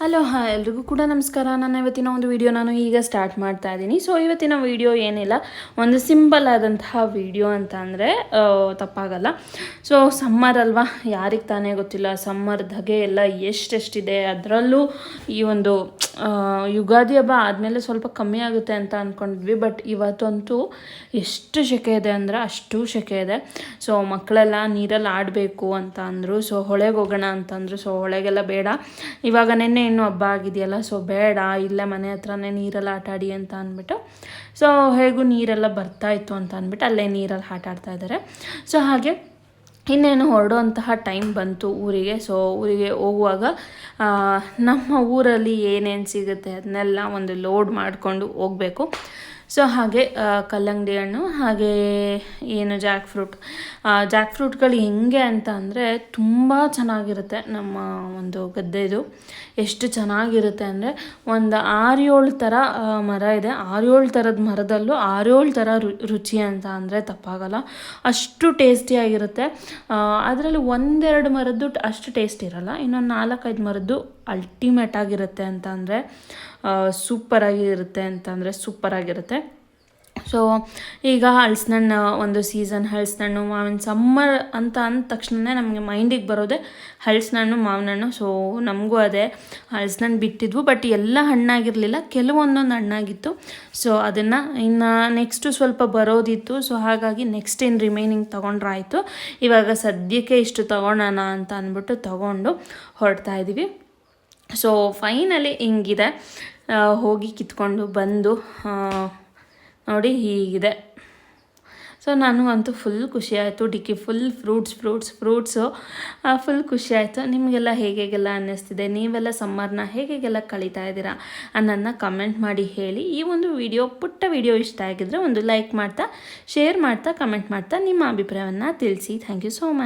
Hello hi ಎಲ್ರಿಗೂ ಕೂಡ ನಮಸ್ಕಾರ. ನಾನು ಇವತ್ತಿನ ಒಂದು ವಿಡಿಯೋ ನಾನು ಈಗ ಸ್ಟಾರ್ಟ್ ಮಾಡ್ತಾ ಇದ್ದೀನಿ. ಸೊ ಇವತ್ತಿನ ವಿಡಿಯೋ ಏನಿಲ್ಲ, ಒಂದು ಸಿಂಪಲ್ ಆದಂತಹ ವಿಡಿಯೋ ಅಂತ ಅಂದರೆ ತಪ್ಪಾಗಲ್ಲ. ಸೊ ಸಮ್ಮರ್ ಅಲ್ವಾ? ಯಾರಿಗೆ ತಾನೇ ಗೊತ್ತಿಲ್ಲ ಸಮ್ಮರ್ ಧಗೆ ಎಲ್ಲ ಎಷ್ಟೆಷ್ಟಿದೆ. ಅದರಲ್ಲೂ ಈ ಒಂದು ಯುಗಾದಿ ಹಬ್ಬ ಆದಮೇಲೆ ಸ್ವಲ್ಪ ಕಮ್ಮಿ ಆಗುತ್ತೆ ಅಂತ ಅಂದ್ಕೊಂಡ್ವಿ ಬಟ್ ಇವತ್ತಂತೂ ಎಷ್ಟು ಸೆಕೆ ಇದೆ ಅಂದರೆ ಅಷ್ಟು ಸೆಕೆ ಇದೆ. ಸೊ ಮಕ್ಕಳೆಲ್ಲ ನೀರಲ್ಲಿ ಆಡಬೇಕು ಅಂತ ಅಂದರು ಸೊ ಹೊಳೆಗೆ ಹೋಗೋಣ ಅಂತಂದರು ಸೊ ಹೊಳೆಗೆಲ್ಲ ಬೇಡ. ಇವಾಗ ನೆನ್ನೆ ಇನ್ನೂ ಹಬ್ಬ ಆಗಿದೆಯಲ್ಲ ಸೊ ಬೇಡ, ಇಲ್ಲೇ ಮನೆ ಹತ್ರನೇ ನೀರಲ್ಲಿ ಆಟ ಆಡಿ ಅಂತ ಅಂದ್ಬಿಟ್ಟು ಸೊ ಹೇಗೂ ನೀರೆಲ್ಲ ಬರ್ತಾ ಇತ್ತು ಅಂತ ಅಂದ್ಬಿಟ್ಟು ಅಲ್ಲೇ ನೀರಲ್ಲಿ ಆಟ ಆಡ್ತಾ ಇದ್ದಾರೆ. ಸೊ ಹಾಗೆ ಇನ್ನೇನು ಹೊರಡುವಂತಹ ಟೈಮ್ ಬಂತು ಊರಿಗೆ. ಸೊ ಊರಿಗೆ ಹೋಗುವಾಗ ನಮ್ಮ ಊರಲ್ಲಿ ಏನೇನು ಸಿಗುತ್ತೆ, ಅದನ್ನೆಲ್ಲ ಒಂದು ಲೋಡ್ ಮಾಡಿಕೊಂಡು ಹೋಗಬೇಕು. ಸೊ ಹಾಗೆ ಕಲ್ಲಂಗಡಿ ಹಣ್ಣು, ಹಾಗೆ ಏನು ಜಾಕ್ ಫ್ರೂಟ್ ಜಾಕ್ ಫ್ರೂಟ್ಗಳು ಹೆಂಗೆ ಅಂತ ಅಂದರೆ ತುಂಬ ಚೆನ್ನಾಗಿರುತ್ತೆ ನಮ್ಮ ಒಂದು ಗದ್ದೆದು ಎಷ್ಟು ಚೆನ್ನಾಗಿರುತ್ತೆ ಅಂದರೆ ಒಂದು ಆರು ಏಳು ಥರ ಮರ ಇದೆ. ಆರು ಏಳು ಥರದ ಮರದಲ್ಲೂ ಆರು ಏಳು ಥರ ರುಚಿ ಅಂತ ಅಂದರೆ ತಪ್ಪಾಗಲ್ಲ. ಅಷ್ಟು ಟೇಸ್ಟಿಯಾಗಿರುತ್ತೆ ಅದರಲ್ಲಿ ಒಂದೆರಡು ಮರದ್ದು ಅಷ್ಟು ಟೇಸ್ಟ್ ಇರಲ್ಲ. ಇನ್ನೊಂದು ನಾಲ್ಕೈದು ಮರದ್ದು ಅಲ್ಟಿಮೇಟ್ ಆಗಿರುತ್ತೆ ಅಂತ ಅಂದರೆ ಸೂಪರಾಗಿರುತ್ತೆ ಅಂತಂದರೆ ಸೂಪರಾಗಿರುತ್ತೆ ಸೊ ಈಗ ಹಳ್ಸಿನಣ್ಣು ಒಂದು ಸೀಸನ್ ಹಲ್ಸಿನಣ್ಣು, ಮಾವಿನ ಸಮ್ಮರ್ ಅಂತ ಅಂದ ತಕ್ಷಣ ನಮಗೆ ಮೈಂಡಿಗೆ ಬರೋದೇ ಹಲ್ಸಿನಣ್ಣು ಮಾವಿನ ಹಣ್ಣು ಸೊ ನಮಗೂ ಅದೇ. ಹಲ್ಸಿನಣ್ಣು ಬಿಟ್ಟಿದ್ವು ಬಟ್ ಎಲ್ಲ ಹಣ್ಣಾಗಿರಲಿಲ್ಲ. ಕೆಲವೊಂದೊಂದು ಹಣ್ಣಾಗಿತ್ತು. ಸೊ ಅದನ್ನು ಇನ್ನು ನೆಕ್ಸ್ಟು ಸ್ವಲ್ಪ ಬರೋದಿತ್ತು. ಸೊ ಹಾಗಾಗಿ ನೆಕ್ಸ್ಟ್ ಏನು ರಿಮೈನಿಂಗ್ ತೊಗೊಂಡ್ರಾಯಿತು. ಇವಾಗ ಸದ್ಯಕ್ಕೆ ಇಷ್ಟು ತೊಗೊಳೋಣ ಅಂತ ಅಂದ್ಬಿಟ್ಟು ತೊಗೊಂಡು ಹೊರಡ್ತಾ ಇದ್ದೀವಿ ಸೊ ಫೈನಲಿ ಹಿಂಗಿದೆ. ಹೋಗಿ ಕಿತ್ಕೊಂಡು ಬಂದು ನೋಡಿ ಹೀಗಿದೆ. ಸೊ ನಾನು ಅಂತೂ ಫುಲ್ ಖುಷಿ ಆಯಿತು. Dickey full fruits fruits fruits full ಖುಷಿ ಆಯಿತು. ನಿಮಗೆಲ್ಲ ಹೇಗೆಲ್ಲ ಅನ್ನಿಸ್ತಿದೆ? ನೀವೆಲ್ಲ ಸಮ್ಮರ್ನ ಹೇಗೆಲ್ಲ ಕಳೀತಾ ಇದ್ದೀರಾ? ಅನ್ನೋದನ್ನ ಕಮೆಂಟ್ ಮಾಡಿ ಹೇಳಿ. ಈ ಒಂದು ವಿಡಿಯೋ ಪುಟ್ಟ ವಿಡಿಯೋ ಇಷ್ಟ ಆಗಿದ್ರೆ ಒಂದು ಲೈಕ್ ಮಾಡ್ತಾ ಶೇರ್ ಮಾಡ್ತಾ ಕಮೆಂಟ್ ಮಾಡ್ತಾ ನಿಮ್ಮ ಅಭಿಪ್ರಾಯವನ್ನು ತಿಳಿಸಿ. Thank you so much